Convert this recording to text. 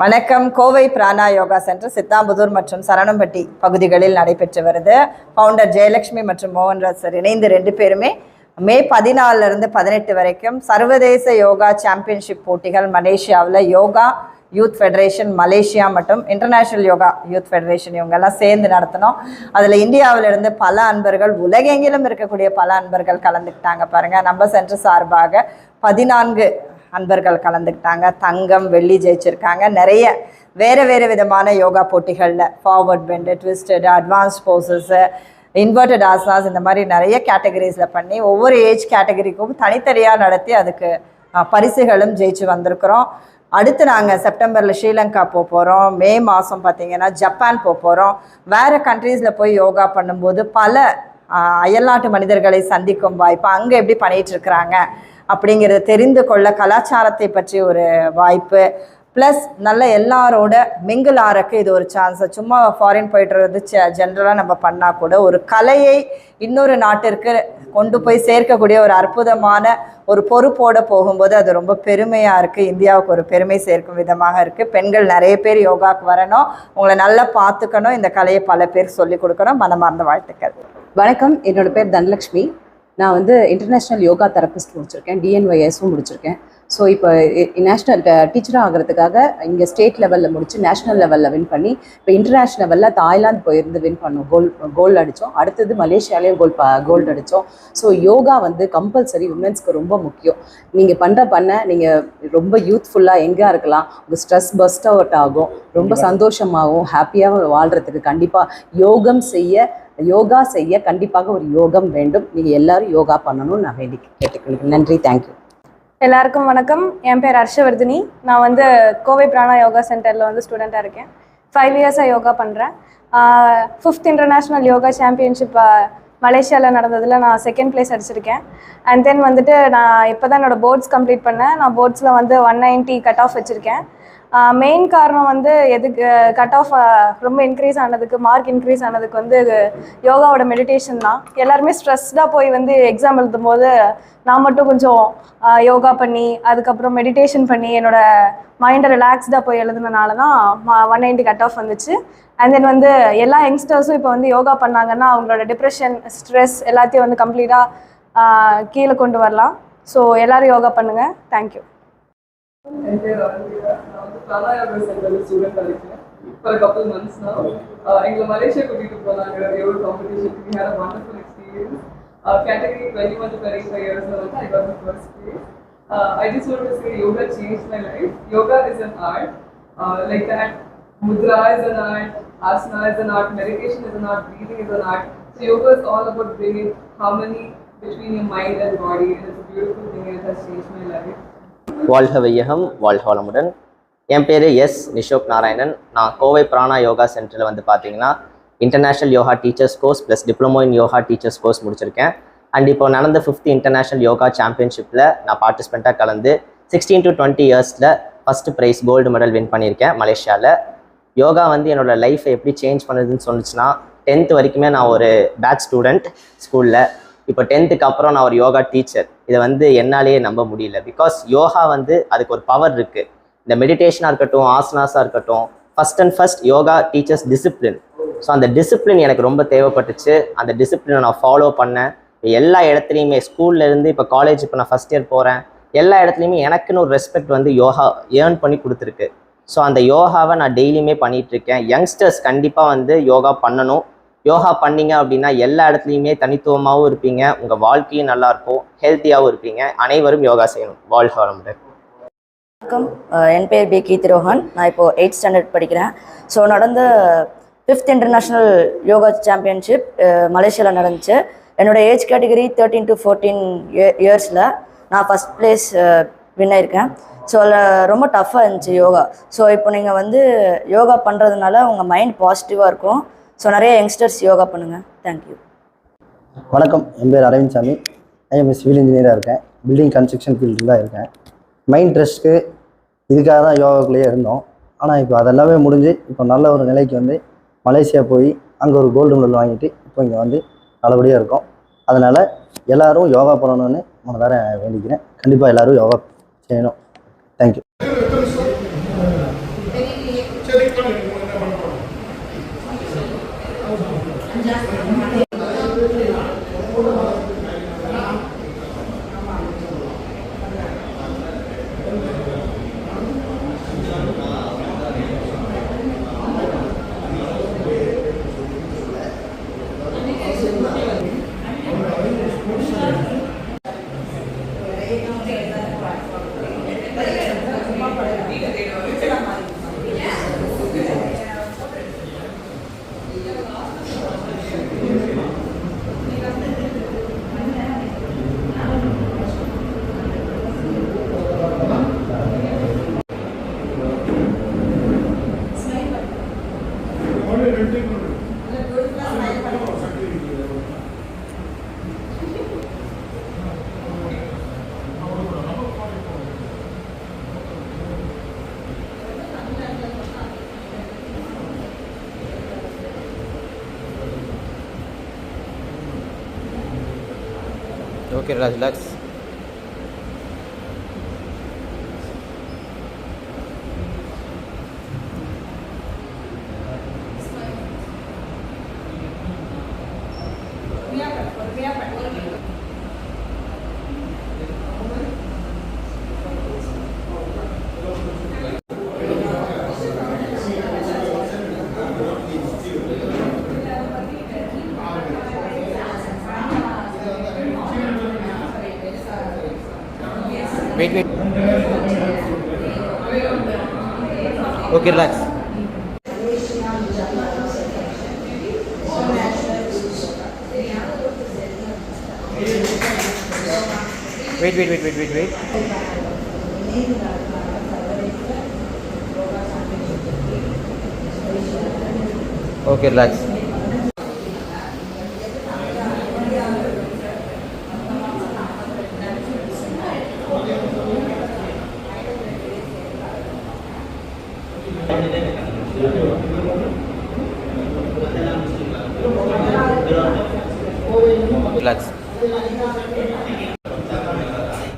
வணக்கம். கோவை பிராணா யோகா சென்டர் சித்தாம்புதூர் மற்றும் சரணம்பட்டி பகுதிகளில் நடைபெற்று வருது. ஃபவுண்டர் ஜெயலட்சுமி மற்றும் மோகன்ராஜ் சார் இணைந்து ரெண்டு பேருமே மே பதினாலுல இருந்து பதினெட்டு வரைக்கும் சர்வதேச யோகா சாம்பியன்ஷிப் போட்டிகள் மலேசியாவில் யோகா யூத் ஃபெடரேஷன் மலேசியா மற்றும் இன்டர்நேஷ்னல் யோகா யூத் ஃபெடரேஷன் இவங்கெல்லாம் சேர்ந்து நடத்தினோம். அதில் இந்தியாவிலிருந்து பல அன்பர்கள் உலகெங்கிலும் இருக்கக்கூடிய பல அன்பர்கள் கலந்துக்கிட்டாங்க பாருங்கள் நம்ம சென்டர் சார்பாக பதினான்கு அன்பர்கள் கலந்துக்கிட்டாங்க தங்கம் வெள்ளி ஜெயிச்சிருக்காங்க. நிறைய வேறு வேறு விதமான யோகா போட்டிகளில் forward bend twisted advance poses inverted ஆசாஸ் இந்த மாதிரி நிறைய கேட்டகரிஸில் பண்ணி ஒவ்வொரு ஏஜ் கேட்டகரிக்கும் தனித்தனியாக நடத்தி அதுக்கு பரிசுகளும் ஜெயிச்சு வந்திருக்கிறோம். அடுத்து நாங்கள் செப்டம்பரில் ஸ்ரீலங்கா போக போகிறோம் மே மாதம் பார்த்தீங்கன்னா ஜப்பான் போக போகிறோம் வேறு கண்ட்ரீஸில் போய் யோகா பண்ணும்போது பல அயல்நாட்டு மனிதர்களை சந்திக்கும் வாய்ப்பு அங்கே எப்படி பண்ணிகிட்டு இருக்கிறாங்க? அப்படிங்கிறத தெரிந்து கொள்ள கலாச்சாரத்தை பற்றி ஒரு வாய்ப்பு. ப்ளஸ் நல்ல எல்லாரோட மிங்கிள் ஆறக்கு இது ஒரு சான்ஸ் சும்மா ஃபாரின் போயிட்டுறது ஜென்ரலாக நம்ம பண்ணால் கூட ஒரு கலையை இன்னொரு நாட்டிற்கு கொண்டு போய் சேர்க்கக்கூடிய ஒரு அற்புதமான ஒரு பொறுப்போட போகும்போது அது ரொம்ப பெருமையாக இருக்குது இந்தியாவுக்கு ஒரு பெருமை சேர்க்கும் விதமாக இருக்குது பெண்கள் நிறைய பேர் யோகாவுக்கு வரணும். உங்களை நல்லா பார்த்துக்கணும். இந்த கலையை பல பேர் சொல்லிக் கொடுக்கணும். மனமார்ந்த வாழ்த்துக்கள். வணக்கம். என்னோட பேர் தனலக்ஷ்மி. நான் வந்து இன்டர்நேஷ்னல் யோகா தெரபிஸ்ட் முடிச்சிருக்கேன் டிஎன்ஒய்எஸும் முடிச்சிருக்கேன். ஸோ இப்போ நேஷ்னல் டீச்சராக ஆகிறதுக்காக இங்கே ஸ்டேட் லெவலில் முடிச்சு நேஷ்னல் லெவலில் வின் பண்ணி இப்போ இன்டர்நேஷ்னல் லெவலில் தாய்லாந்து போயிருந்து வின் பண்ணோம். கோல் கோல்டு அடித்தோம் அடுத்தது மலேசியாலேயும் கோல் கோல்டு அடித்தோம் ஸோ யோகா வந்து கம்பல்சரி உமன்ஸ்க்கு ரொம்ப முக்கியம். நீங்கள் பண்ணுற பண்ண நீங்கள் ரொம்ப யூத்ஃபுல்லாக எங்கே இருக்கலாம். உங்கள் ஸ்ட்ரெஸ் பஸ்ட் அவுட் ஆகும். ரொம்ப சந்தோஷமாகவும் ஹாப்பியாகவும் வாழ்கிறதுக்கு கண்டிப்பாக யோகம் செய்ய யோகா செய்ய கண்டிப்பாக ஒரு யோகம் வேண்டும். நீங்கள் எல்லாரும் யோகா பண்ணணும்னு நான் வேண்டி கேட்டுக்கொள்கிறேன். நன்றி தேங்க்யூ எல்லாருக்கும் வணக்கம். என் பேர் ஹர்ஷவர்தினி. நான் வந்து கோவை பிராணா யோகா சென்டரில் வந்து ஸ்டூடெண்ட்டாக இருக்கேன். ஃபைவ் இயர்ஸாக யோகா பண்ணுறேன் ஃபிஃப்த் இன்டர்நேஷ்னல் யோகா சாம்பியன்ஷிப் மலேசியாவில் நடந்ததில் நான் செகண்ட் ப்ளேஸ் அடிச்சிருக்கேன். அண்ட் தென் வந்துட்டு நான் இப்போ தான் என்னோடய போர்ட்ஸ் கம்ப்ளீட் பண்ணேன். நான் போர்ட்ஸில் வந்து ஒன் நைன்ட்டி கட் ஆஃப் வச்சுருக்கேன். மெயின் காரணம் வந்து எதுக்கு கட் ஆஃப் ரொம்ப இன்க்ரீஸ் ஆனதுக்கு மார்க் இன்க்ரீஸ் ஆனதுக்கு வந்து யோகாவோட மெடிடேஷன் தான். எல்லாருமே ஸ்ட்ரெஸ்டாக போய் வந்து எக்ஸாம் எழுதும் போது நான் மட்டும் கொஞ்சம் யோகா பண்ணி அதுக்கப்புறம் மெடிடேஷன் பண்ணி என்னோட மைண்டை ரிலாக்ஸ்டாக போய் எழுதுனனால தான் ஒன் நைன்ட்டி கட் ஆஃப் வந்துச்சு. அண்ட் தென் வந்து எல்லா யங்ஸ்டர்ஸும் இப்போ வந்து யோகா பண்ணாங்கன்னா அவங்களோட டிப்ரெஷன் ஸ்ட்ரெஸ் எல்லாத்தையும் வந்து கம்ப்ளீட்டாக கீழே கொண்டு வரலாம். ஸோ எல்லோரும் யோகா பண்ணுங்கள் thank you Now for a couple months now. Uh, in Malaysia, we did a competition. We had a wonderful experience. Uh, category 21 to 35 years old, I got the first place. Uh, I just want to say yoga changed my life. Yoga is an art. Uh, like that, mudra is an art, asana is an art, meditation is an art, breathing is an art. So yoga is all about bringing harmony between your mind and body and it's a beautiful thing and it has changed my life. வாழ்க வையகம் வாழ்க வளமுடன். என் பேர் S Nishok Narayanan. நான் கோவை பிராணா யோகா சென்டரில் வந்து பார்த்தீங்கன்னா international yoga teachers course plus diploma in yoga teachers course முடிச்சிருக்கேன். அண்ட் இப்போ நடந்த ஃபிஃப்த் இன்டர்நேஷ்னல் யோகா சாம்பியன்ஷிப்பில் நான் பார்ட்டிசிபெண்ட்டாக கலந்து சிக்ஸ்டீன் டு டுவெண்ட்டி இயர்ஸில் first prize gold medal win பண்ணியிருக்கேன் மலேசியாவில் யோகா வந்து என்னோடய லைஃப்பை எப்படி சேஞ்ச் பண்ணுதுன்னு சொன்னிச்சுன்னா டென்த்து வரைக்குமே நான் ஒரு பேட்ச் ஸ்டூடெண்ட் ஸ்கூலில் இப்போ டென்த்துக்கு அப்புறம் நான் ஒரு யோகா டீச்சர் இதை வந்து என்னாலேயே நம்ப முடியல. பிகாஸ் யோகா வந்து அதுக்கு ஒரு பவர் இருக்குது இந்த மெடிடேஷனாக இருக்கட்டும் ஆசனாஸாக இருக்கட்டும் first and first yoga teachers discipline so அந்த டிசிப்ளின் எனக்கு ரொம்ப தேவைப்பட்டுச்சு. அந்த டிசிப்ளினை நான் ஃபாலோ பண்ணேன். எல்லா இடத்துலையுமே ஸ்கூல்லேருந்து இப்போ காலேஜ் இப்போ நான் ஃபஸ்ட் இயர் போகிறேன் எல்லா இடத்துலையுமே எனக்குன்னு ஒரு ரெஸ்பெக்ட் வந்து யோகா ஏர்ன் பண்ணி கொடுத்துருக்கு. ஸோ அந்த யோகாவை நான் டெய்லியுமே பண்ணிகிட்ருக்கேன் யங்ஸ்டர்ஸ் கண்டிப்பாக வந்து யோகா பண்ணணும். யோகா பண்ணீங்க அப்படின்னா எல்லா இடத்துலையுமே தனித்துவமாகவும் இருப்பீங்க. உங்கள் வாழ்க்கையும் நல்லாயிருக்கும். ஹெல்த்தியாகவும் இருப்பீங்க. அனைவரும் யோகா செய்யணும். வாழ்க வளமுடன். வணக்கம். என் பேர் பி. கீர்த்தி ரோஹன். நான் இப்போது எயிட் ஸ்டாண்டர்ட் படிக்கிறேன். ஸோ நடந்த ஃபிஃப்த் இன்டர்நேஷ்னல் யோகா சாம்பியன்ஷிப் மலேசியாவில் நடந்துச்சு. என்னோட age category thirteen to fourteen இயர்ஸில் நான் ஃபஸ்ட் ப்ளேஸ் வின் ஆயிருக்கேன். ஸோ அதில் ரொம்ப டஃப்பாக இருந்துச்சு யோகா. ஸோ இப்போ நீங்கள் வந்து யோகா பண்ணுறதுனால உங்கள் மைண்ட் பாசிட்டிவாக இருக்கும். ஸோ நிறைய யங்ஸ்டர்ஸ் யோகா பண்ணுங்கள் தேங்க்யூ வணக்கம். என் பேர் அரவிந்த் சாமி ஐஎம் சிவில் இன்ஜினியராக இருக்கேன். பில்டிங் கன்ஸ்ட்ரக்ஷன் ஃபீல்டில் தான் இருக்கேன். மைண்ட் ரெஸ்ட்க்கு இதுக்காக தான் யோகாக்குள்ளேயே இருந்தோம். ஆனால் இப்போ அதெல்லாமே முடிஞ்சு இப்போ நல்ல ஒரு நிலைக்கு வந்து மலேசியா போய் அங்கே ஒரு கோல்டு மெடல் வாங்கிட்டு இப்போ இங்கே வந்து நல்லபடியாக இருக்கும். அதனால் எல்லாரும் யோகா பண்ணணும்னு மனதார வேண்டிக்கிறேன். கண்டிப்பாக எல்லோரும் யோகா செய்யணும். Thank you creo que las Wait, wait. Okay, relax. Wait, wait, wait, wait, wait, wait. Okay, relax.